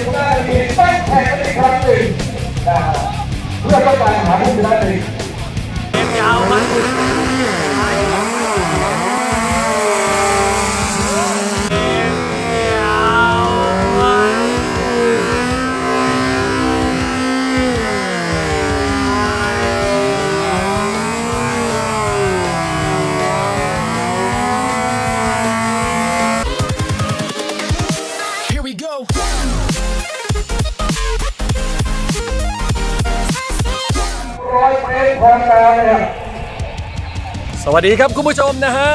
ไม่ถูกได้ดีต้องแข่งกันครั้งหนึ่งเพื่อต้องการหาผู้ชนะเองเกมยาวมันร้ วัสดีครับคุณผู้ชมนะฮะ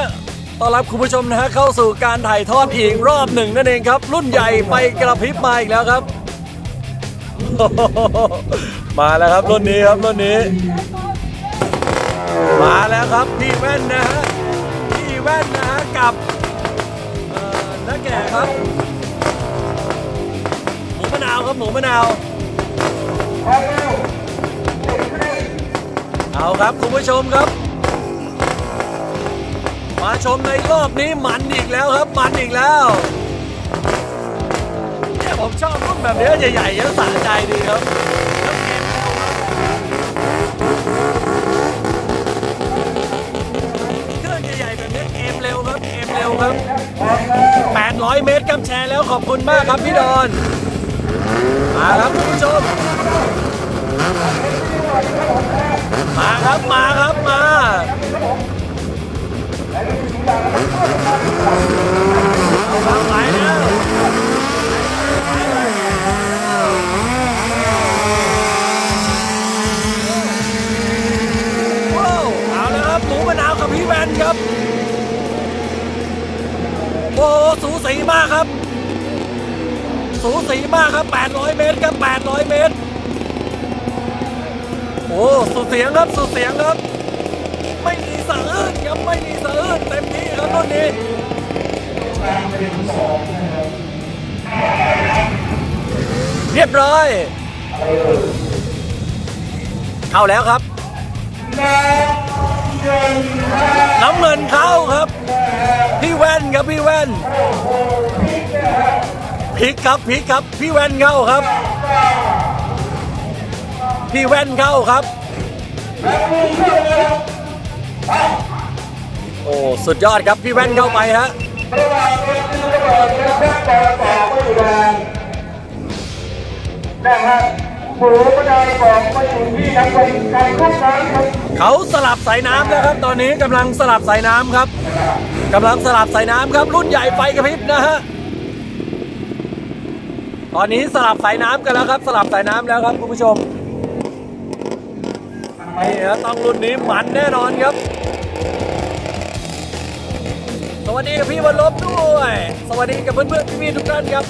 ต้อนรับคุณผู้ชมนะฮะเข้าสู่การถ่ายทอดอีกรอบหนึ่งนั่นเองครับ รุ่นใหญ่ไฟกระพริบมาอีกแล้วครับ มาแล้วครับรุ่นนี้ครับรุ่นนี้ มาแล้วครับพี่แว่นนะฮะพี่แว่นนะฮะกับเอ่อน้าแก่ครับหมูมะนาวครับหมูมะนาวเอาครับคุณผู้ชมครับ มาชมในรอบนี้มันอีกแล้วครับมันอีกแล้วเนี่ยผมชอบรุ่นแบบนี้ใหญ่ๆแล้วสะใจดีครับแล้วเร็วครับเครื่องใหญ่ๆแบบนี้เกมเร็วครับเกมเร็วครับ 800 เมตรกำแชร์แล้วขอบคุณมากครับพี่ดอนมาครับคุณผู้ชมมาครับมาครับมา เอาแล้วครับหมูมะนาวกับพี่แวนครับ โอ้โหสูสีมากครับ สูสีมากครับ 800 เมตรครับ 800 เมตร โอ้สุดเสียงครับ สุดเสียงครับ ไม่มีเสะอื้น ครับไม่มีสะอื้นเต็มที่ครับต้นนี้เรียบร้อย เข้าแล้วครับ น้ำเงินเข้าครับ พี่แว่นครับพี่แว่นพลิกครับพลิกครับ พี่แว่นเข้าครับ พี่แว่นเข้าครับ โอ้ สุดยอดครับ พี่แว่นเข้าไปฮะระหว่างเรือที่ระเบิดนะครับต่อต่อไม่อยู่แรงนะฮะหมูมะนาวบอกไม่อยู่ที่ทางไปการคุ้มน้ำครับเขาสลับสายน้ำแล้วครับ ตอนนี้กำลังสลับสายน้ำครับกำลังสลับสายน้ำครับ รุ่นใหญ่ไฟกระพริบนะฮะตอนนี้สลับสายน้ำกันแล้วครับ สลับสายน้ำแล้วครับคุณผู้ชมนี่ฮะต้องรุ่นนี้มันแน่นอนครับ วัสดีกับพี่วันลบด้วย สวัสดีกับเพื่อนๆพี่ๆทุกท่านครับ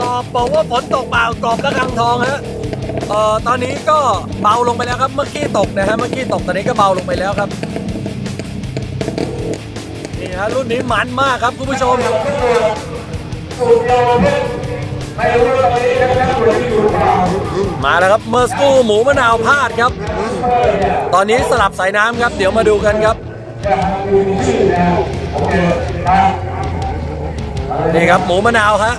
กอบบอกว่าฝนตกเปล่ากรอบระฆังทองฮะเอ่อตอนนี้ก็เบาลงไปแล้วครับ เมื่อกี้ตกนะฮะเมื่อกี้ตกตอนนี้ก็เบาลงไปแล้วครับนี่ฮะรุ่นนี้มันมากครับคุณผู้ชมมามาแล้วครับเมอร์สกูหมูมะนาวพาดครับ ตอนนี้สลับสายน้ำครับ เดี๋ยวมาดูกันครับ นี่ครับหมูมะนาวฮะ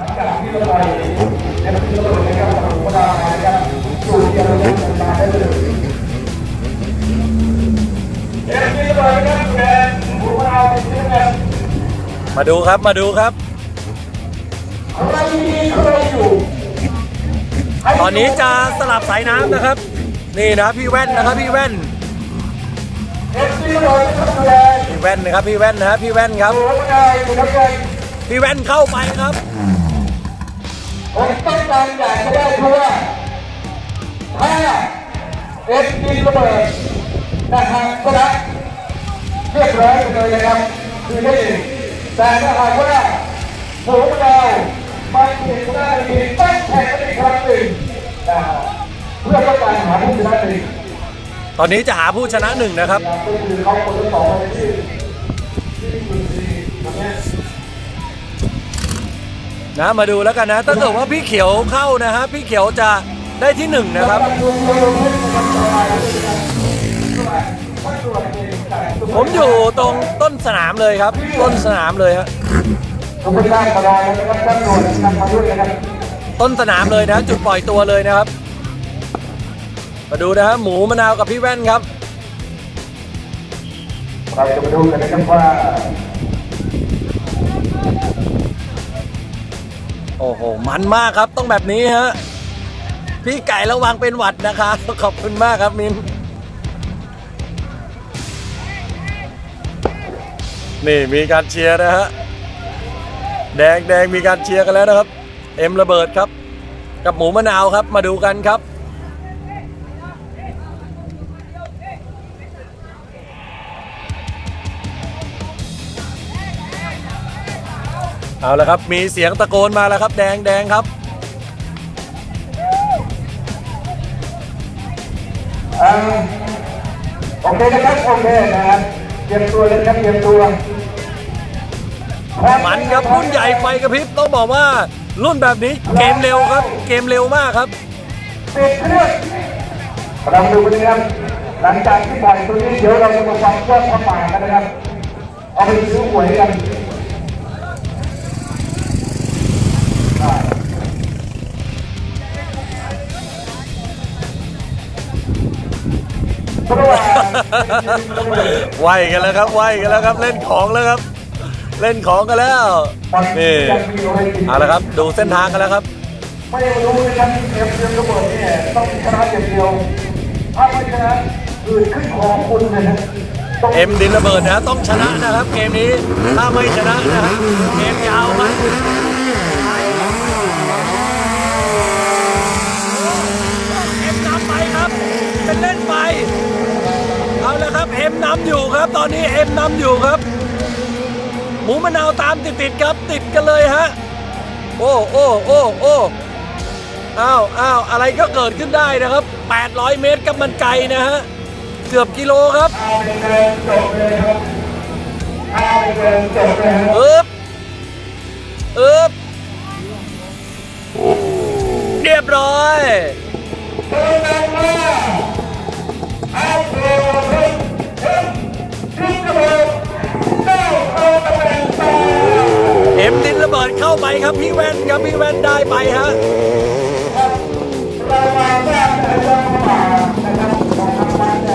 มาดูครับมาดูครับ ตอนนี้จะสลับสายน้ำนะครับ นี่นะพี่แว่นนะครับพี่แว่น พี่แว่นนะครับพี่แว่นนะฮะพี่แว่นครับหมูมะนาวอยู่นะครับแกงพี่แว่นเข้าไปครับผมต้องการอยากจะได้เพราะว่าถ้าเอ็มดีระเบิดนะครับก็ได้เรียบร้อยไปเลยนะครับ คือได้เองแต่ถ้าหากว่าหมูเราไม่ถูกได้ดีต้องแข่งกันอีกครั้งหนึ่งนะฮะเพื่อต้องการหาผู้ชนะเอง ตอนนี้จะหาผู้ชนะหนึ่งนะครับก็คือเขาคนที่สองในที่ที่คุณซีตรงเนี้ยนะมาดูแล้วกันนะถ้าเกิดว่าพี่เขียวเข้านะฮะพี่เขียวจะได้ที่หนึ่งนะครับผมอยู่ตรงต้นสนามเลยครับ ต้นสนามเลยฮะต้นสนามเลยนะ จุดปล่อยตัวเลยนะครับ มาดูนะฮะหมูมะนาวกับพี่แว่นครับ เราจะมาดูกันนะครับว่าโอ้โห มันมากครับต้องแบบนี้ฮะ พี่ไก่ระวังเป็นหวัดนะครับขอบคุณมากครับมินนี่มีการเชียร์นะฮะ แดงแดงมีการเชียร์กันแล้วนะครับ เอ็มระเบิดครับ กับหมูมะนาวครับมาดูกันครับ เอาละครับมีเสียงตะโกนมาแล้วครับ แดงแดงครับอ่าโอเคนะครับโอเคนะครับเตรียมตัวเลยนะครับเตรียมตัวมันครับรุ่นใหญ่ไฟกระพริบต้องบอกว่ารุ่นแบบนี้เกมเร็วครับ เกมเร็วมากครับปิดเครื่องเราดูกันนะครับหลังจากที่ปล่อยตัวนี้เดี๋ยวเราจะมาฟังยอดพระป่ากันนะครับเอาไปซื้อหวยกัน ไหวกันแล้วครับไหวกันแล้วครับ เล่นของแล้วครับ เล่นของกันแล้วนี่เอาละครับ ดูเส้นทางกันแล้วครับไม่รู้นะครับเอ็มเอ็มระเบิดเนี่ยต้องชนะอย่างเดียวถ้าไม่ชนะอื่นขึ้นของคุณนะฮะเอ็มดินระเบิดนะต้องชนะนะครับ เกมนี้ถ้าไม่ชนะนะฮะเกมยาวครับเอ็มนำไปครับเป็นเล่นไป เอาละครับเอ็มนำอยู่ครับ ตอนนี้เอ็มนำอยู่ครับ หมูมะนาวตามติดๆครับติดกันเลยฮะ โอ้โอ้โอ้โอ้อ้าวอ้าวอะไรก็เกิดขึ้นได้นะครับ 800 เมตรกับมันไกลนะฮะเกือบกิโลครับเอิบเลยครับเกือบเลยครับเอึ๊บเอึ๊บเรียบร้อยเดิน ครับพี่แว่นครับพี่แว่นได้ไปฮะ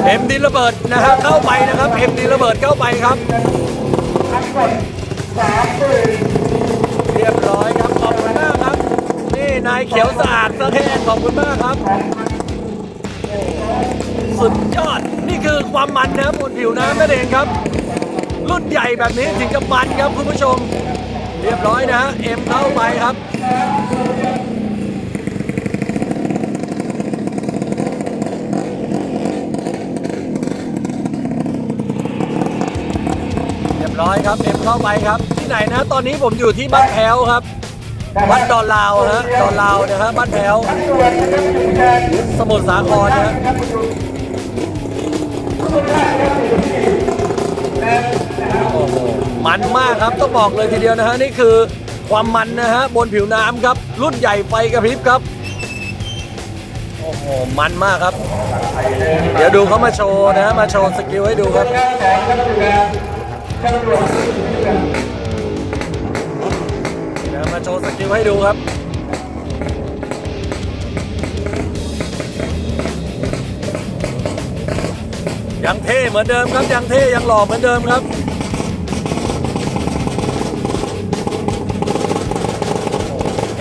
เต็มดินระเบิดนะฮะเข้าไปนะครับเอ็มดินระเบิดเข้าไปครับสามหมื่นเรียบร้อยครับขอบคุณมากครับ นี่นายเขียวสะอาดสะแทนขอบคุณมากครับสุดยอดนี่คือความมันนะบนผิวน้ำนั่นเองครับ รุ่นใหญ่แบบนี้ถึงกับมันครับคุณผู้ชม เรียบร้อยนะเอ็มเข้าไปครับเรียบร้อยครับเอ็มเข้าไปครับ ที่ไหนนะ ตอนนี้ผมอยู่ที่บ้านแพ้วครับวัดดอนลาวฮะดอนลาวนะฮะบ้านแพ้วทั้งส่วนนะครับอยู่แทนสมุทรสาครนะ มันมากครับต้องบอกเลยทีเดียวนะฮะนี่คือความมันนะฮะบนผิวน้ำครับ รุ่นใหญ่ไฟกระพริบครับโอ้โหมันมากครับ เดี๋ยวดูเขามาโชว์นะฮะมาโชว์สกิลให้ดูครับงานแสงครับอยู่แล้วตำรวจที่เรื่องนะมาโชว์สกิลให้ดูครับยังเท่เหมือนเดิมครับยังเท่ยังหล่อเหมือนเดิมครับ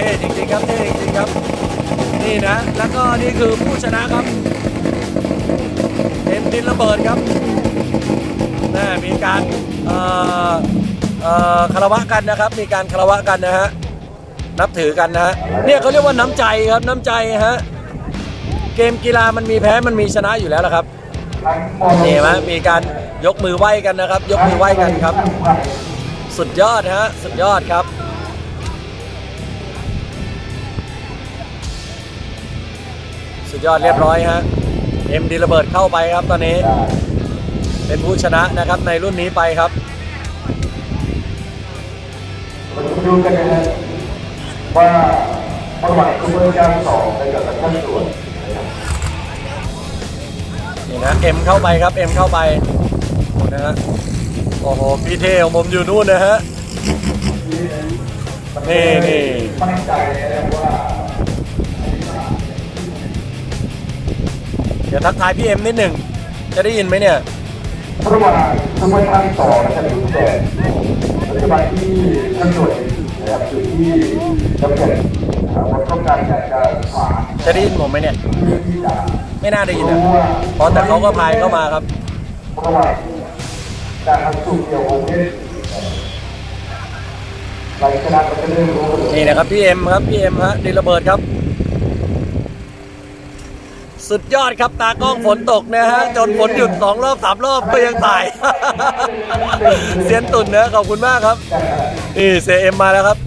ท่จริงๆครับเท่จริงๆครับ นี่นะ แล้วก็นี่คือผู้ชนะครับเอ็มดินระเบิดครับนะมีการเอ่อเอ่อคารวะกันนะครับ มีการคารวะกันนะฮะนับถือกันนะฮะเนี่ยเขาเรียกว่าน้ำใจครับน้ำใจฮะเกมกีฬามันมีแพ้มันมีชนะอยู่แล้วละครับทั้งหมดนี่ไหมมีการยกมือไหว้กันนะครับ ยกมือไหว้กันครับ สุดยอดฮะสุดยอดครับ สุดยอดเรียบร้อยฮะเอ็มดีระเบิดเข้าไปครับตอนนี้ เป็นผู้ชนะนะครับในรุ่นนี้ไปครับมาดูกันนะฮะว่าประวัติกระบวนการสอบในกับท่านตรวจนี่นะเอ็มเข้าไปครับเอ็มเข้าไปโอ้นะฮะโอ้โหพี่เทของผมอยู่นู่นนะฮะนี่นี่มั่นใจนะครับว่า ดี๋ยวทักทายพี่เอ็มนิดหนึ่ง จะได้ยินไหมเนี่ยเพราะว่าทุกวันทางสองจะรู้แต่ปัจจุบันที่ท่านหน่วยนะครับอยู่ที่จำเป็นนะครับว่าต้องการอยากจะฝากจะได้ยินผมไหมเนี่ย เพื่อที่จะไม่น่าได้ยินนะเพราะแต่เขาก็พายเข้ามาครับเพราะว่าการทำสูตรเกี่ยวกับเพศเราชนะก็จะได้รู้เลยนี่นะครับพี่เอ็มครับพี่เอ็มฮะดินระเบิดครับ สุดยอดครับตากล้องฝนตกนะฮะ จนฝนหยุดสองรอบสามรอบก็ยังตายเซียนตุ่นนะขอบคุณมากครับ นี่เซเอ็มมาแล้วครับ